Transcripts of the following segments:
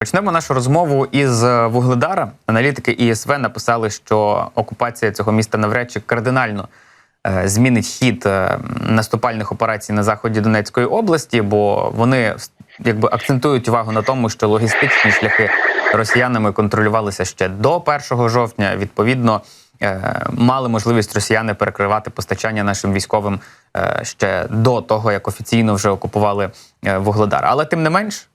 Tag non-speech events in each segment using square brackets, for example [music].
Почнемо нашу розмову із е, Вугледара. Аналітики ІСВ написали, що окупація цього міста навряд чи кардинально е, змінить хід е, наступальних операцій на заході Донецької області, бо вони якби акцентують увагу на тому, що логістичні шляхи росіянами контролювалися ще до 1 жовтня. Відповідно, мали можливість росіяни перекривати постачання нашим військовим ще до того, як офіційно вже окупували Вугледар. Але тим не менш.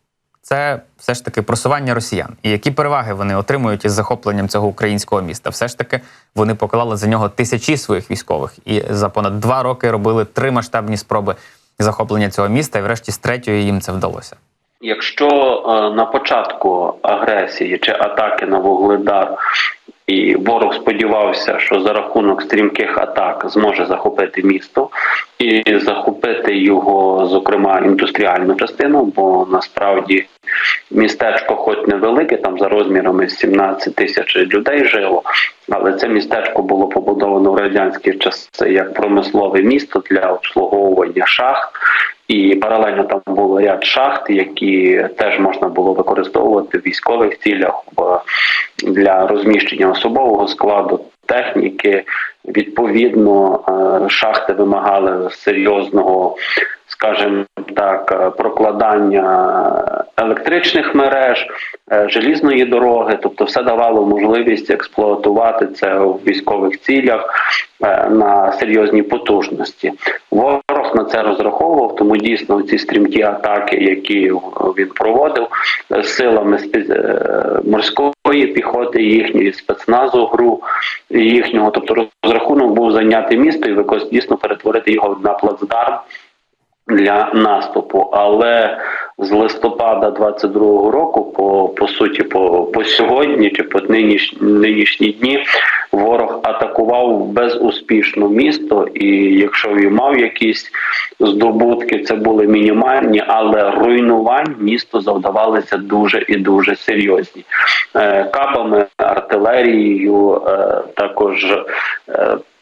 Це все ж таки просування росіян. І які переваги вони отримують із захопленням цього українського міста? Все ж таки вони поклали за нього тисячі своїх військових і за понад два роки робили три масштабні спроби захоплення цього міста. І врешті з третьої їм це вдалося. Якщо е, на початку агресії чи атаки на Вугледар і ворог сподівався, що за рахунок стрімких атак зможе захопити місто і захопити його, зокрема, індустріальну частину, бо насправді містечко, хоч невелике, там за розмірами 17 тисяч людей жило, але це містечко було побудовано в радянські часи як промислове місто для обслуговування шахт. І паралельно там було ряд шахт, які теж можна було використовувати в військових цілях для розміщення особового складу, техніки. Відповідно, е, шахти вимагали серйозного, скажімо так, прокладання електричних мереж, е, желізної дороги, тобто, все давало можливість експлуатувати це у військових цілях е, на серйозній потужності. Ворог на це розраховував, тому дійсно ці стрімкі атаки, які він проводив силами морської піхоти, їхньої спецназу гру їхнього, тобто розрахунок був зайняти місто і дійсно перетворити його на плацдарм для наступу. Але з листопада 22-го року, по по суті, по по сьогодні чи по нинішні, нинішні дні, ворог атакував безуспішно місто, і якщо він мав якісь здобутки, це були мінімальні, але руйнувань місто завдавалися дуже і дуже серйозні е, кабами, артилерією, е, також.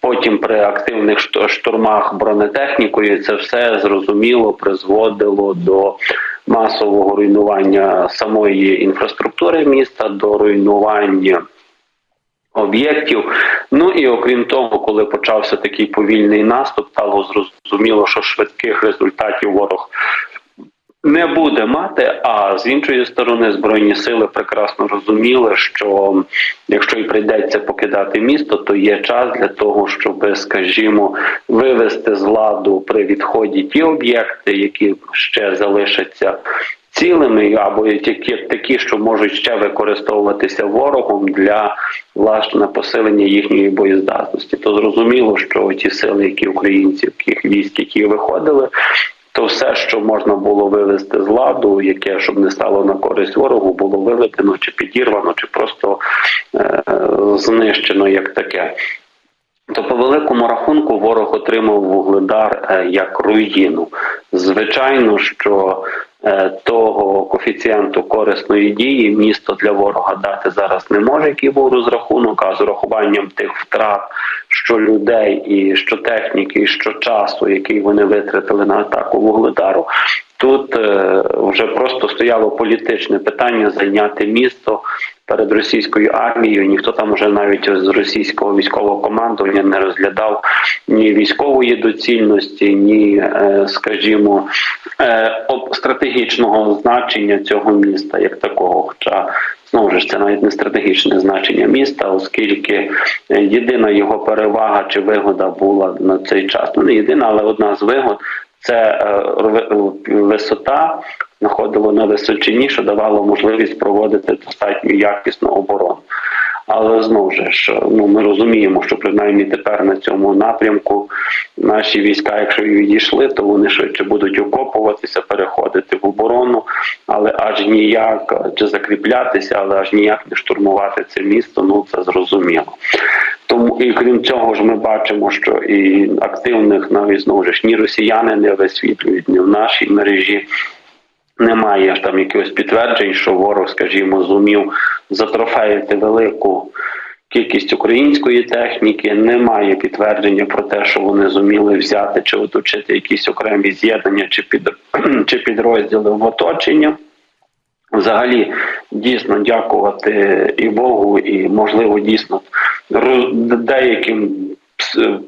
Потім при активних штурмах бронетехнікою це все зрозуміло призводило до масового руйнування самої інфраструктури міста, до руйнування об'єктів. Ну і окрім того, коли почався такий повільний наступ, стало зрозуміло, що швидких результатів ворог не буде мати. А з іншої сторони, збройні сили прекрасно розуміли, що якщо і прийдеться покидати місто, то є час для того, щоб, скажімо, вивести з ладу при відході ті об'єкти, які ще залишаться. Цілими або такі, такі, що можуть ще використовуватися ворогом для власне посилення їхньої боєздатності, то зрозуміло, що ті сили, які українці, яких військ, які виходили, то все, що можна було вивести з ладу, яке щоб не стало на користь ворогу, було виведено чи підірвано, чи просто е, знищено як таке. То по великому рахунку ворог отримав вугледар е, як руїну. Звичайно, що Е, того коефіцієнту корисної дії місто для ворога дати зараз не може, який був розрахунок, а з урахуванням тих втрат, що людей, і що техніки, і що часу, який вони витратили на атаку вугледару. Тут е, вже просто стояло політичне питання зайняти місто перед російською армією. Ніхто там вже навіть з російського військового командування не розглядав ні військової доцільності, ні, е, скажімо, е, стратегічного значення цього міста як такого. Хоча Знову ж це навіть не стратегічне значення міста, оскільки єдина його перевага чи вигода була на цей час. Ну не єдина, але одна з вигод це е, висота знаходило на височині, що давало можливість проводити достатньо якісну оборону. Але знову ж ну ми розуміємо, що принаймні тепер на цьому напрямку наші війська, якщо і відійшли, то вони швидше будуть окопуватися, переходити в оборону, але аж ніяк чи закріплятися, але аж ніяк не штурмувати це місто. Ну це зрозуміло. Тому і крім цього ж ми бачимо, що і активних навіть знову ж ні росіяни не висвітлюють ні в нашій мережі. Немає ж там якихось підтверджень, що ворог, скажімо, зумів затрофеїти велику кількість української техніки. Немає підтвердження про те, що вони зуміли взяти чи оточити якісь окремі з'єднання чи під [clears throat] чи підрозділи в оточення. Взагалі, дійсно дякувати і Богу, і можливо дійсно деяким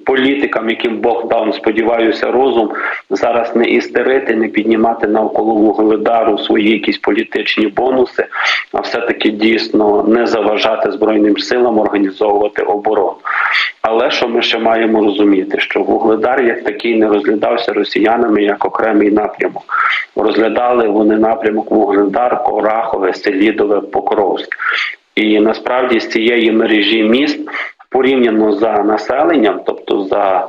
політикам, яким Бог дав, сподіваюся, розум зараз не істерити, не піднімати навколо вугледару свої якісь політичні бонуси, а все-таки дійсно не заважати збройним силам організовувати оборону. Але що ми ще маємо розуміти, що вугледар як такий не розглядався росіянами як окремий напрямок. Розглядали вони напрямок Вугледар, Корахове, Селідове, Покровськ. І насправді з цієї мережі міст порівняно за населенням, тобто за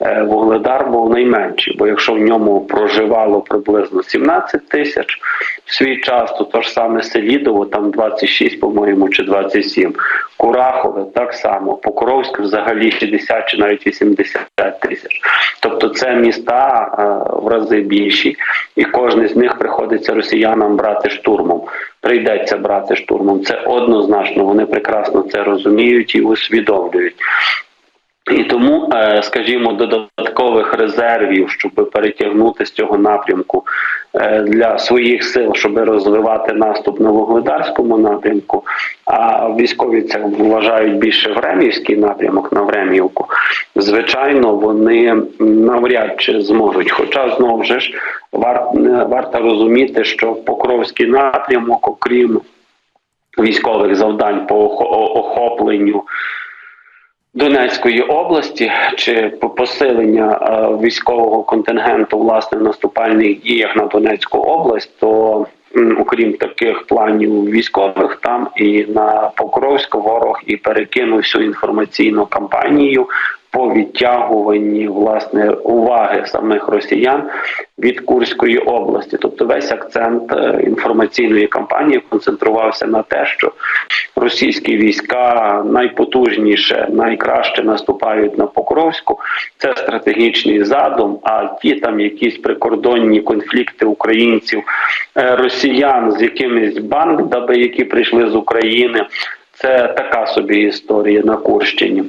е, Вугледар був найменший, бо якщо в ньому проживало приблизно 17 тисяч в свій час, то то ж саме Селідово, там 26, по-моєму, чи 27. Курахове так само, Покровськ взагалі 60 чи навіть 80 тисяч. Тобто це міста е, в рази більші, і кожен з них приходиться росіянам брати штурмом. Прийдеться брати штурмом. Це однозначно. Вони прекрасно це розуміють і усвідомлюють. І тому, е, скажімо, додаткових резервів, щоб перетягнути з цього напрямку е, для своїх сил, щоб розвивати наступ на вугледарському напрямку. А військові це вважають більше Времівський напрямок на Времівку. Звичайно, вони навряд чи зможуть. Хоча знову ж вар, варто розуміти, що Покровський напрямок, окрім військових завдань по охо- охопленню. Донецької області чи посилення е, військового контингенту власне в наступальних діях на Донецьку область, то окрім таких планів військових, там і на Покровськ ворог і перекинув всю інформаційну кампанію по відтягуванні власне уваги самих росіян від Курської області. Тобто весь акцент е, інформаційної кампанії концентрувався на те, що російські війська найпотужніше, найкраще наступають на Покровську. Це стратегічний задум. А ті там якісь прикордонні конфлікти українців, е, росіян з якимись бандами, які прийшли з України. Це така собі історія на Курщині.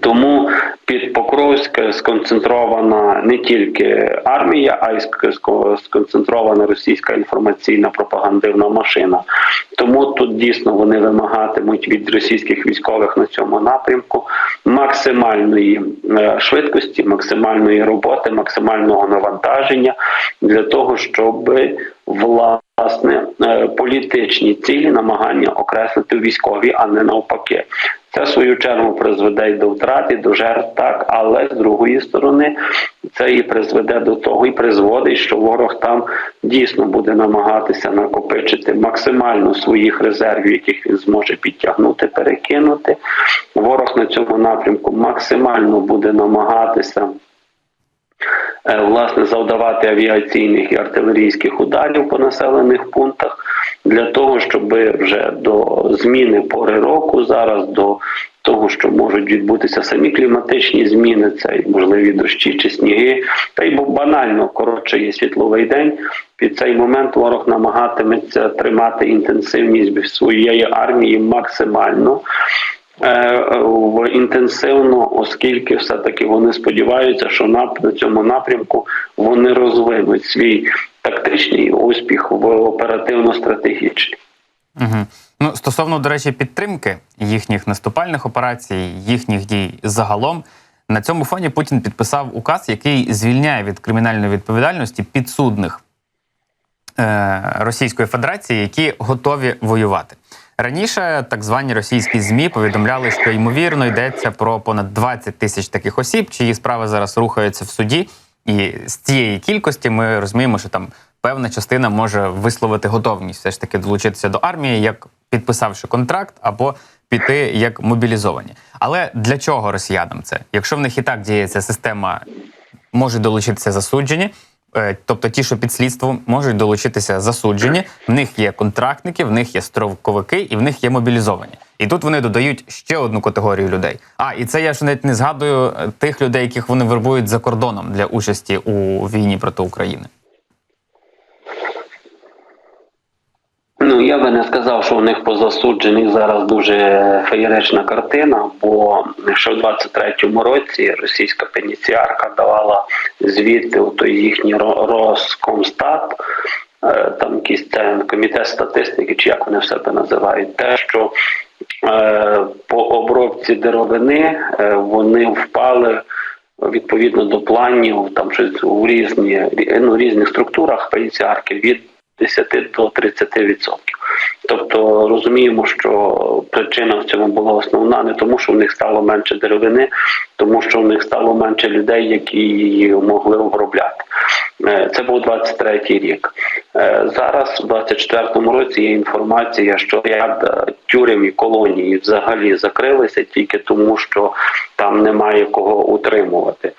Тому під Покровськ сконцентрована не тільки армія, а й ск- сконцентрована російська інформаційна пропагандивна машина. Тому тут дійсно вони вимагатимуть від російських військових на цьому напрямку максимальної е, швидкості, максимальної роботи, максимального навантаження для того, щоб власне е, політичні цілі намагання окреслити військові, а не навпаки. Це в свою чергу призведе й до втрат, і до жертв, так, але з другої сторони це і призведе до того, і призводить, що ворог там дійсно буде намагатися накопичити максимально своїх резервів, яких він зможе підтягнути, перекинути. Ворог на цьому напрямку максимально буде намагатися. е, Власне, завдавати авіаційних і артилерійських ударів по населених пунктах для того, щоб вже до зміни пори року, зараз до того, що можуть відбутися самі кліматичні зміни, це можливі дощі чи сніги, та й банально коротше є світловий день. Під цей момент ворог намагатиметься тримати інтенсивність своєї армії максимально. е, В інтенсивно, оскільки все-таки вони сподіваються, що на, цьому напрямку вони розвинуть свій тактичний успіх в оперативно-стратегічний. Угу. Ну, стосовно, до речі, підтримки їхніх наступальних операцій, їхніх дій загалом, на цьому фоні Путін підписав указ, який звільняє від кримінальної відповідальності підсудних е, Російської Федерації, які готові воювати. Раніше так звані російські змі повідомляли, що ймовірно йдеться про понад 20 тисяч таких осіб, чиї справи зараз рухаються в суді. І з цієї кількості ми розуміємо, що там певна частина може висловити готовність все ж таки долучитися до армії, як підписавши контракт, або піти як мобілізовані. Але для чого росіянам це? Якщо в них і так діється система, можуть долучитися засуджені. е, Тобто ті, що під слідством, можуть долучитися засуджені. В них є контрактники, в них є строковики і в них є мобілізовані. І тут вони додають ще одну категорію людей. А і це я ж навіть не згадую е, тих людей, яких вони вербують за кордоном для участі у війні проти України. Ну я би не сказав, що у них по засуджених зараз дуже феєрична картина, бо ще в 23-му році російська пеніціарка давала звіти у той їхній Ро- Роскомстат е, там якийсь комітет статистики, чи як вони в себе називають, те, що по обробці деревини е, вони впали відповідно до планів, там щось у різні ну, різних структурах пенсіарки від 10 до 30%. Тобто розуміємо, що причина в цьому була основна не тому, що в них стало менше деревини, тому що в них стало менше людей, які її могли обробляти. Е, Це був 23-й рік. Е, Зараз, в 24-му році, є інформація, що ряд е, тюрем і колонії взагалі закрилися тільки тому, що там немає кого утримувати.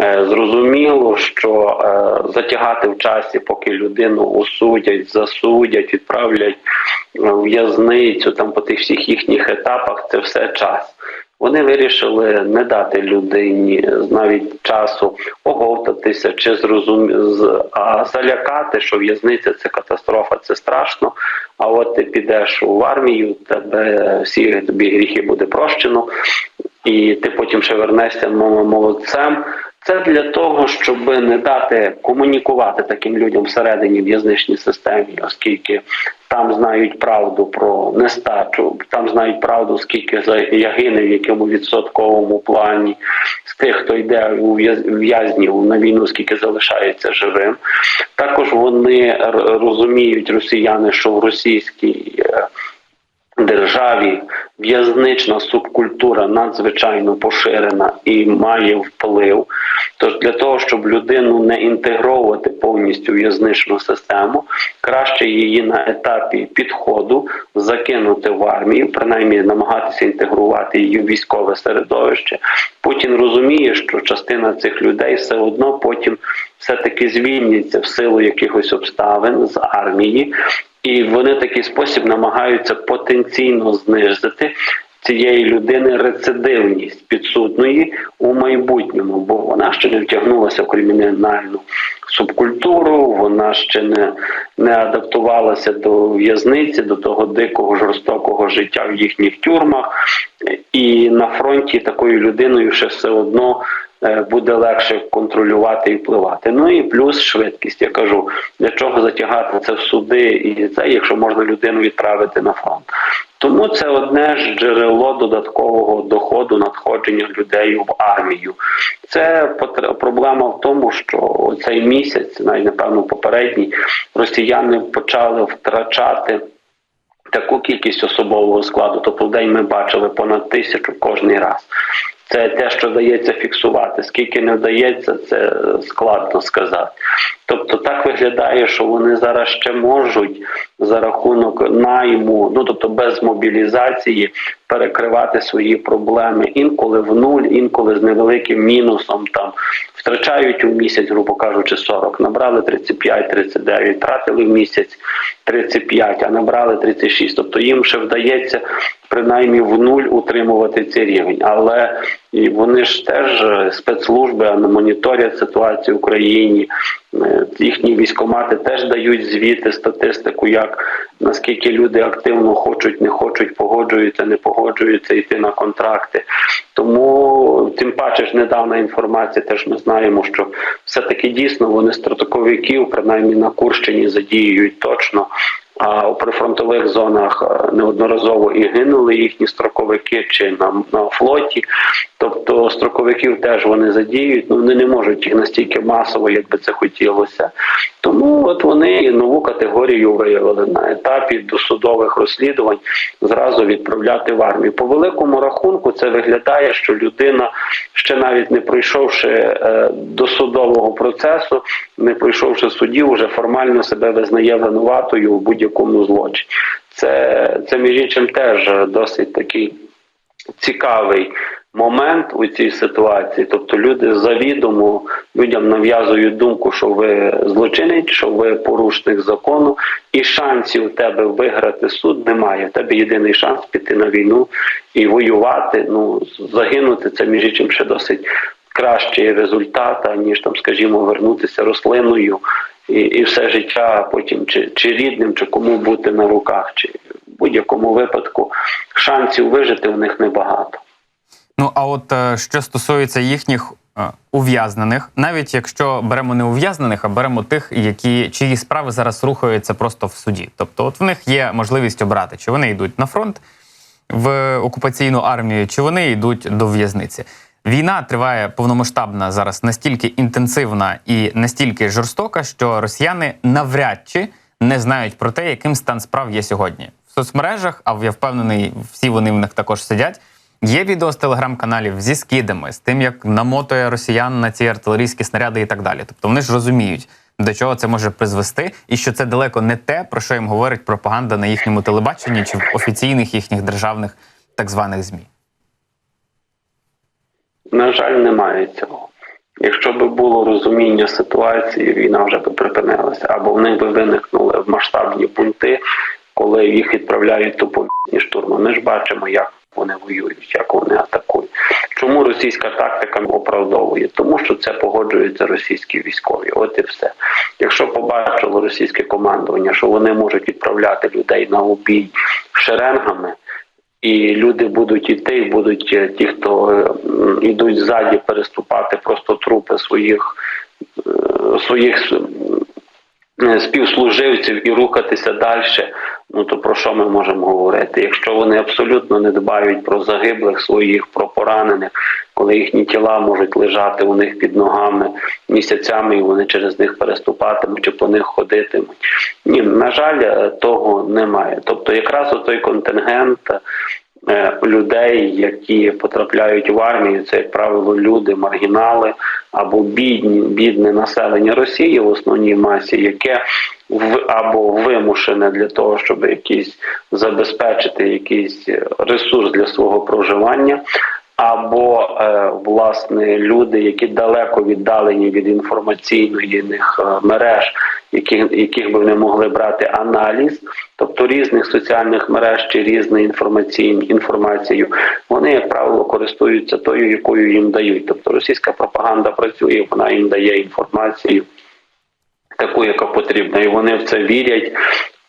Е, Зрозуміло, що затягати в часі, поки людину осудять, засудять, відправлять в'язницю там по тих всіх їхніх етапах, це все час. Вони вирішили не дати людині навіть часу оговтатися чи зрозум... а залякати, що в'язниця це катастрофа, це страшно. А от ти підеш в армію, тебе всі тобі гріхи буде прощено, і ти потім ще вернешся молодцем. Це для того, щоб не дати комунікувати таким людям всередині в'язничній системі, оскільки там знають правду про нестачу, там знають правду, скільки загине в якому відсотковому плані з тих, хто йде у в'яз- в'язнів на війну, скільки залишається живим. Також вони розуміють росіяни, що в російській е, державі в'язнична субкультура надзвичайно поширена і має вплив. Тож для того, щоб людину не інтегровувати повністю в'язничну систему, краще її на етапі підходу закинути в армію, принаймні намагатися інтегрувати її в військове середовище. Путін розуміє, що частина цих людей все одно потім все-таки звільняться в силу якихось обставин з армії, і вони в такий спосіб намагаються потенційно знизити цієї людини рецидивність підсудної у майбутньому, бо вона ще не втягнулася в кримінальну субкультуру, вона ще не, не адаптувалася до в'язниці, до того дикого жорстокого життя в їхніх тюрмах, і на фронті такою людиною ще все одно буде легше контролювати і впливати. Ну і плюс швидкість. Я кажу, для чого затягати це в суди і це, якщо можна людину відправити на фронт. Тому це одне ж джерело додаткового доходу надходження людей в армію. Це проблема в тому, що цей місяць, навіть напевно попередній, росіяни почали втрачати таку кількість особового складу. Тобто в день ми бачили понад тисячу кожний раз. Це те, що вдається фіксувати. Скільки не вдається, це складно сказати. Тобто так виглядає, що вони зараз ще можуть за рахунок найму, ну тобто без мобілізації, перекривати свої проблеми інколи в нуль, інколи з невеликим мінусом. Там втрачають у місяць, грубо кажучи, 40, набрали 35-39, тратили в місяць 35, а набрали 36. Тобто їм ще вдається принаймні в нуль утримувати цей рівень. Але і вони ж теж е, спецслужби моніторять ситуацію в Україні. Е, Їхні військомати теж дають звіти, статистику, як наскільки люди активно хочуть, не хочуть, погоджуються, не погоджуються йти на контракти. Тому тим паче ж недавна інформація, теж ми знаємо, що все-таки дійсно вони стратоковиків, принаймні на Курщині, задіюють точно. А у прифронтових зонах е, неодноразово і гинули їхні строковики чи на, на флоті. Тобто строковиків теж вони задіють, ну вони не можуть їх настільки масово, як би це хотілося. Тому от вони нову категорію виявили на етапі досудових розслідувань зразу відправляти в армію. По великому рахунку це виглядає, що людина, ще навіть не пройшовши е, досудового процесу, не пройшовши судів, вже формально себе визнає винуватою у будь-якому злочині. Це, це між іншим теж досить такий цікавий момент у цій ситуації. Тобто люди завідомо людям нав'язують думку, що ви злочинець, що ви порушник закону, і шансів у тебе виграти суд немає. У тебе єдиний шанс піти на війну і воювати. Ну загинути це між іншим ще досить кращий результат, ніж там, скажімо, вернутися рослиною. І, і все життя потім чи, чи рідним, чи кому бути на руках, чи в будь-якому випадку шансів вижити у них небагато. Ну а от е, що стосується їхніх е, ув'язнених, навіть якщо беремо не ув'язнених, а беремо тих, які чиї справи зараз рухаються просто в суді. Тобто, от в них є можливість обрати, чи вони йдуть на фронт в окупаційну армію, чи вони йдуть до в'язниці. Війна триває повномасштабна зараз настільки інтенсивна і настільки жорстока, що росіяни навряд чи не знають про те, яким стан справ є сьогодні в соцмережах. А я впевнений, всі вони в них також сидять. Є відео з телеграм-каналів зі скидами, з тим, як намотує росіян на ці артилерійські снаряди і так далі. Тобто вони ж розуміють, до чого це може призвести, і що це далеко не те, про що їм говорить пропаганда на їхньому телебаченні чи в офіційних їхніх державних так званих змі. На жаль, немає цього. Якщо б було розуміння ситуації, війна вже б припинилася, або в них би виникнули масштабні пункти, коли їх відправляють туповітні штурми. Ми ж бачимо, як вони воюють, як вони атакують. Чому російська тактика оправдовує? Тому що це погоджуються російські військові. От і все. Якщо побачило російське командування, що вони можуть відправляти людей на убій шеренгами. І люди будуть іти, будуть е, ті, хто е, м, ззаді, переступати просто трупи своїх е, своїх е, співслуживців і рухатися далі. Ну то про що ми можемо говорити? Якщо вони абсолютно не дбають про загиблих своїх, про поранених, коли їхні тіла можуть лежати у них під ногами місяцями, і вони через них переступатимуть чи по них ходитимуть. Ні, на жаль, е, того немає. Тобто, якраз той контингент. е, Людей, які потрапляють в армію, це як правило люди, маргінали або бідні, бідне населення Росії в основній масі, яке в або вимушене для того, щоб якісь забезпечити якийсь ресурс для свого проживання, або е, власне люди, які далеко віддалені від інформаційної е, мереж, яких, яких би вони могли брати аналіз, тобто різних соціальних мереж чи різної інформаційні інформацією, вони, як правило, користуються тою, якою їм дають. Тобто російська пропаганда працює, вона їм дає інформацію таку, яка потрібна, і вони в це вірять.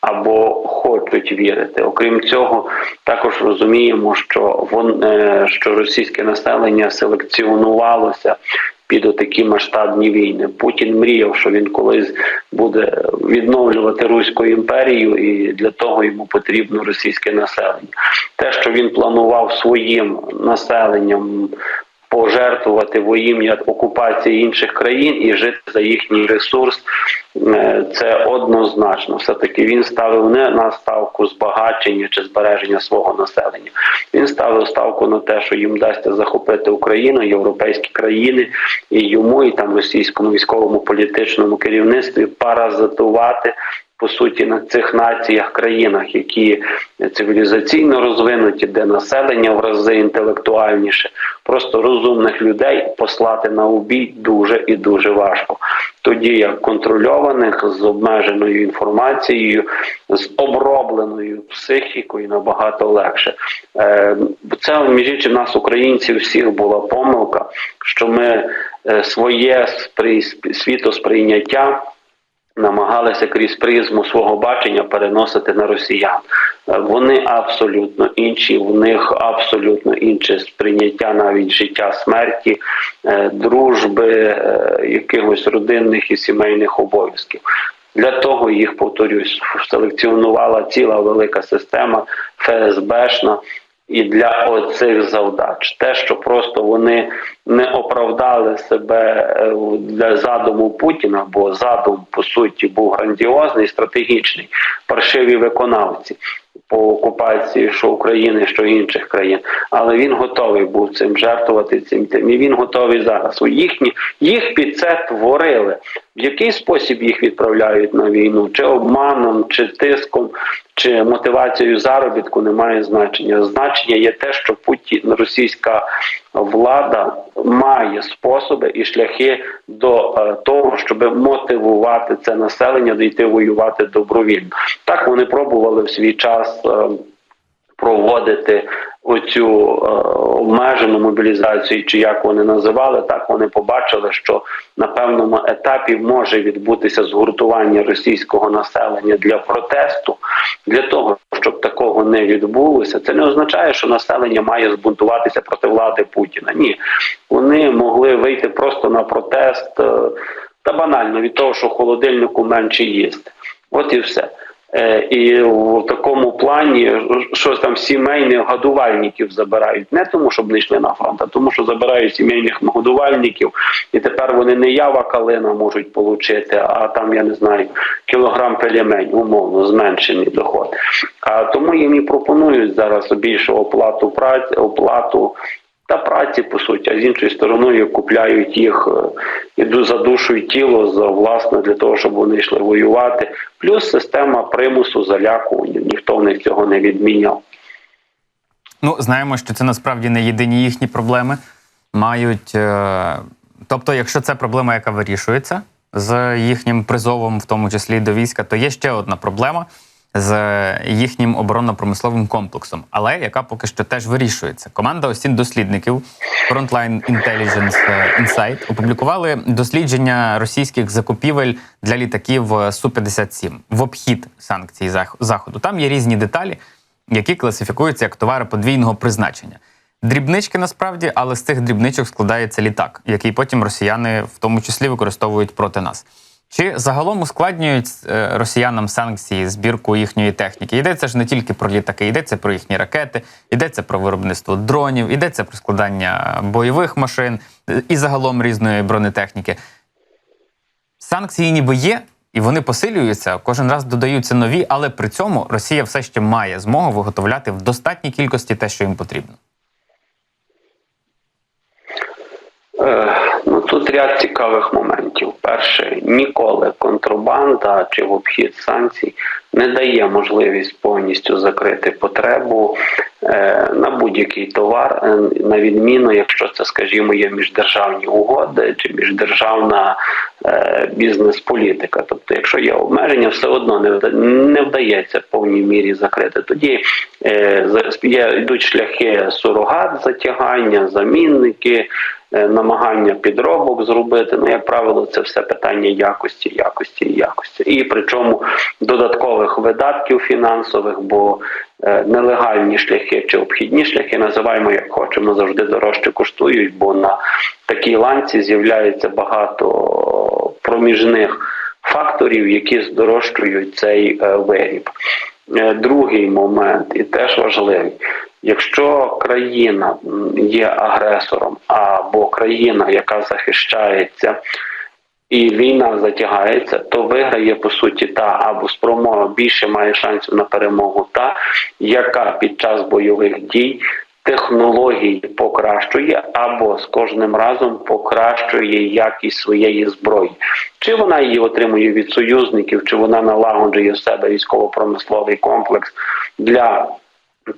Або хочуть вірити. Окрім цього, також розуміємо, що вон е, що російське населення селекціонувалося під отакі масштабні війни. Путін мріяв, що він колись буде відновлювати Руську імперію, і для того йому потрібно російське населення. Те, що він планував своїм населенням пожертвувати во ім'я окупації інших країн і жити за їхній ресурс. е, Це однозначно. Все таки він ставив не на ставку збагачення чи збереження свого населення. Він ставив ставку на те, що їм вдасться захопити Україну, європейські країни, і йому, і там російському військовому політичному керівництві паразитувати по суті на цих націях, країнах, які цивілізаційно розвинуті, де населення в рази інтелектуальніше, просто розумних людей послати на убій дуже і дуже важко. Тоді як контрольованих з обмеженою інформацією, з обробленою психікою набагато легше. Е, Це між іншим нас, українців, всіх була помилка, що ми е, своє світосприйняття намагалися крізь призму свого бачення переносити на росіян. Вони абсолютно інші, в них абсолютно інше сприйняття навіть життя, смерті, е, дружби, е, якихось родинних і сімейних обов'язків. Для того їх повторюсь, селекціонувала ціла велика система ФСБшна. І для оцих завдач, те, що просто вони не оправдали себе е, для задуму Путіна, бо задум по суті був грандіозний, стратегічний, паршиві виконавці по окупації, що України, що інших країн. Але він готовий був цим жертвувати цим тим. І він готовий зараз. У їхні їх під це творили. В який спосіб їх відправляють на війну? Чи обманом, чи тиском, чи мотивацією заробітку немає значення. Значення є те, що Путін, російська влада має способи і шляхи до е, того, щоб мотивувати це населення дійти воювати добровільно. Так вони пробували в свій час. Е, Проводити оцю е, обмежену мобілізацію, чи як вони називали, так вони побачили, що на певному етапі може відбутися згуртування російського населення для протесту, для того, щоб такого не відбулося, це не означає, що населення має збунтуватися проти влади Путіна. Ні, вони могли вийти просто на протест е, та банально від того, що холодильнику менше їсти. От і все. Е, І в такому плані щось там сімейних годувальників забирають не тому, щоб не йшли на фронт, а тому, що забирають сімейних годувальників, і тепер вони не ява калина можуть отримати, а там я не знаю кілограм пельмень, умовно зменшений доход. А тому їм і пропонують зараз більшу оплату праці, оплату. Та праці по суті, а з іншої сторони купляють їх е, і за душу і тіло за власне для того, щоб вони йшли воювати. Плюс система примусу заляку ніхто в них цього не відміняв. Ну, знаємо, що це насправді не єдині їхні проблеми. Мають. Е... Тобто, якщо це проблема, яка вирішується з їхнім призовом, в тому числі до війська, то є ще одна проблема з їхнім оборонно-промисловим комплексом, але яка поки що теж вирішується. Команда осін дослідників Frontline Intelligence Insight опублікували дослідження російських закупівель для літаків Су-57 в обхід санкцій Зах- заходу. Там є різні деталі які класифікуються як товари подвійного призначення. Дрібнички насправді, але з цих дрібничок складається літак, який потім росіяни в тому числі використовують проти нас. Чи загалом ускладнюють е, росіянам санкції збірку їхньої техніки? Йдеться ж не тільки про літаки, йдеться про їхні ракети, йдеться про виробництво дронів, йдеться про складання бойових машин е, і загалом різної бронетехніки. Санкції ніби є, і вони посилюються, кожен раз додаються нові, але при цьому Росія все ще має змогу виготовляти в достатній кількості те, що їм потрібно. Е, ряд цікавих моментів. Перше, ніколи контрабанда чи в обхід санкцій не дає можливість повністю закрити потребу е, на будь-який товар, е, на відміну, якщо це, скажімо, є міждержавні угоди чи міждержавна е, бізнес-політика. Тобто, якщо є обмеження, все одно не вда- не вдається в повній мірі закрити. Тоді є йдуть шляхи сурогат затягання, замінники намагання підробок зробити. Ну, як правило, це все питання якості, якості і якості. І причому додаткових видатків фінансових, бо е, нелегальні шляхи чи обхідні шляхи, називаємо як хочемо, завжди дорожче коштують, бо на такій ланці з'являється багато проміжних факторів, які здорожчують цей е, виріб. Е, Другий момент, і теж важливий. Якщо країна є агресором або країна, яка захищається, і війна затягається, то виграє по суті та або спромога більше має шансів на перемогу, та яка під час бойових дій технології покращує або з кожним разом покращує якість своєї зброї. Чи вона її отримує від союзників, чи вона налагоджує в себе військово-промисловий комплекс для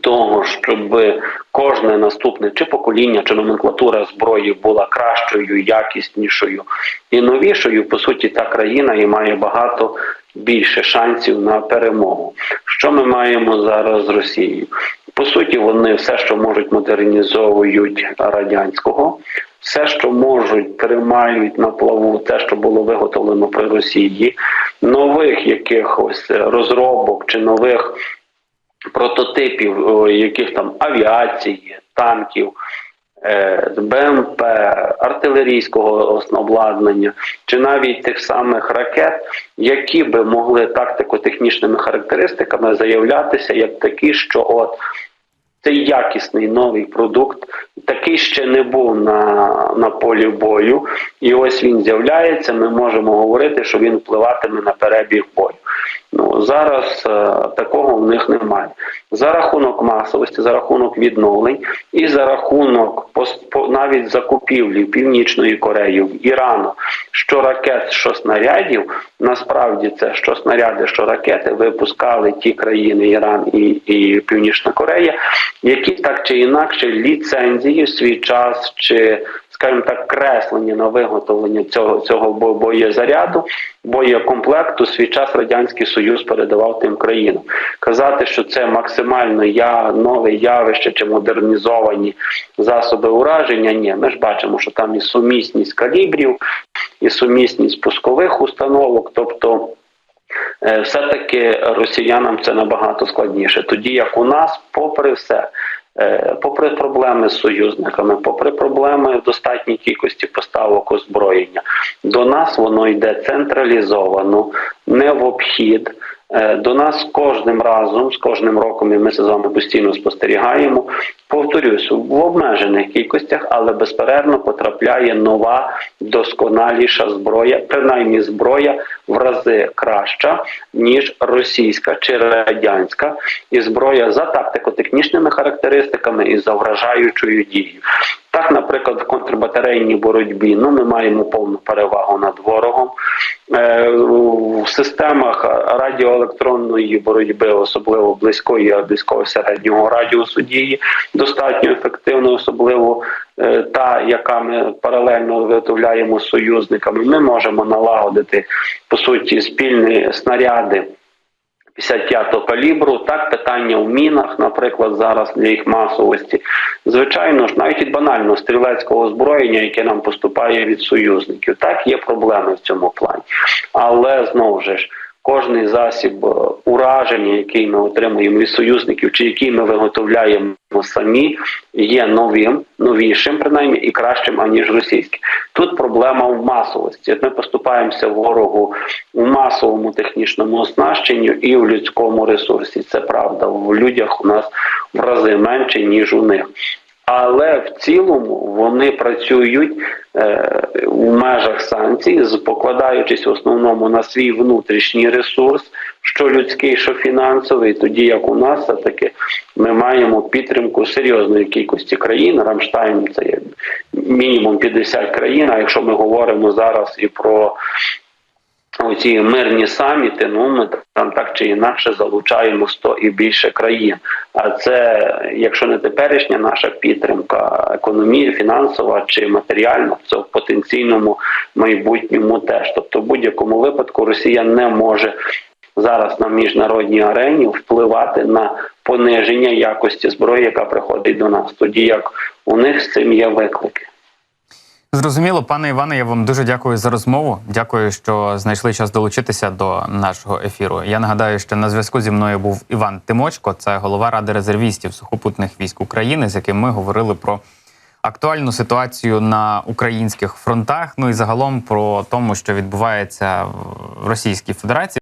того, щоб кожне наступне чи покоління, чи номенклатура зброї була кращою, якіснішою і новішою, по суті, та країна і має багато більше шансів на перемогу. Що ми маємо зараз з Росією? По суті, вони все, що можуть, модернізовують радянського, все, що можуть, тримають на плаву те, що було виготовлено при Росії, нових якихось розробок чи нових прототипів яких там авіації, танків, е, БМП, артилерійського обладнання, чи навіть тих самих ракет, які би могли тактико-технічними характеристиками заявлятися як такі, що от цей якісний новий продукт, такий ще не був на, на полі бою, і ось він з'являється. Ми можемо говорити, що він впливатиме на перебіг бою. Ну зараз е, такого в них немає. За рахунок масовості, за рахунок відновлень і за рахунок навіть закупівлі Північної Кореї в Ірану, що ракет, що снарядів, насправді це що снаряди, що ракети випускали ті країни Іран і, і Північна Корея, які так чи інакше ліцензії в свій час чи скажімо так, креслення на виготовлення цього цього боєзаряду, боєкомплекту свій час радянський союз передавав тим країнам. Казати, що це максимально я нове явище чи модернізовані засоби ураження. Ні, ми ж бачимо, що там і сумісність калібрів, і сумісність пускових установок, тобто. е, все-таки росіянам це набагато складніше. Тоді як у нас, попри все, попри проблеми з союзниками, попри проблеми в достатній кількості поставок озброєння, до нас воно йде централізовано, не в обхід. Е, До нас кожним разом, з кожним роком, і ми це з вами постійно спостерігаємо. Повторюсь, в обмежених кількостях, але безперервно потрапляє нова досконаліша зброя, принаймні зброя в рази краща, ніж російська чи радянська, і зброя за тактико-технічними характеристиками і за вражаючою дією. Так, наприклад, в контрбатарейній боротьбі ну, ми маємо повну перевагу над ворогом. Е, В системах радіоелектронної боротьби, особливо близької, а близького середнього радіусу дії, достатньо ефективно, особливо та, яка ми паралельно виготовляємо союзниками. Ми можемо налагодити по суті спільні снаряди. 55-го калібру, так питання в мінах, наприклад, зараз для їх масовості. Звичайно ж, навіть від банального стрілецького озброєння, яке нам поступає від союзників, так є проблеми в цьому плані. Але знову ж кожний засіб е, ураження, який ми отримуємо від союзників, чи який ми виготовляємо самі, є новим, новішим, принаймні, і кращим аніж російський. Тут проблема в масовості. Ми поступаємося ворогу у масовому технічному оснащенню і в людському ресурсі. Це правда. В людях у нас в рази менше ніж у них. Але в цілому вони працюють е, у межах санкцій, покладаючись в основному на свій внутрішній ресурс, що людський, що фінансовий. Тоді як у нас таки ми маємо підтримку серйозної кількості країн. Рамштайн це є мінімум 50 країн. А якщо ми говоримо зараз і про оці мирні саміти, ну ми там так чи інакше залучаємо 100 і більше країн. А це, якщо не теперішня наша підтримка, економія, фінансова чи матеріальна, це в потенційному майбутньому теж. Тобто, в будь-якому випадку Росія не може зараз на міжнародній арені впливати на пониження якості зброї, яка приходить до нас, тоді як у них з цим є виклики. Зрозуміло, пане Іване, я вам дуже дякую за розмову. Дякую, що знайшли час долучитися до нашого ефіру. Я нагадаю, що на зв'язку зі мною був Іван Тимочко, це голова ради резервістів сухопутних військ України, з яким ми говорили про актуальну ситуацію на українських фронтах. Ну і загалом про тому, що відбувається в Російській Федерації.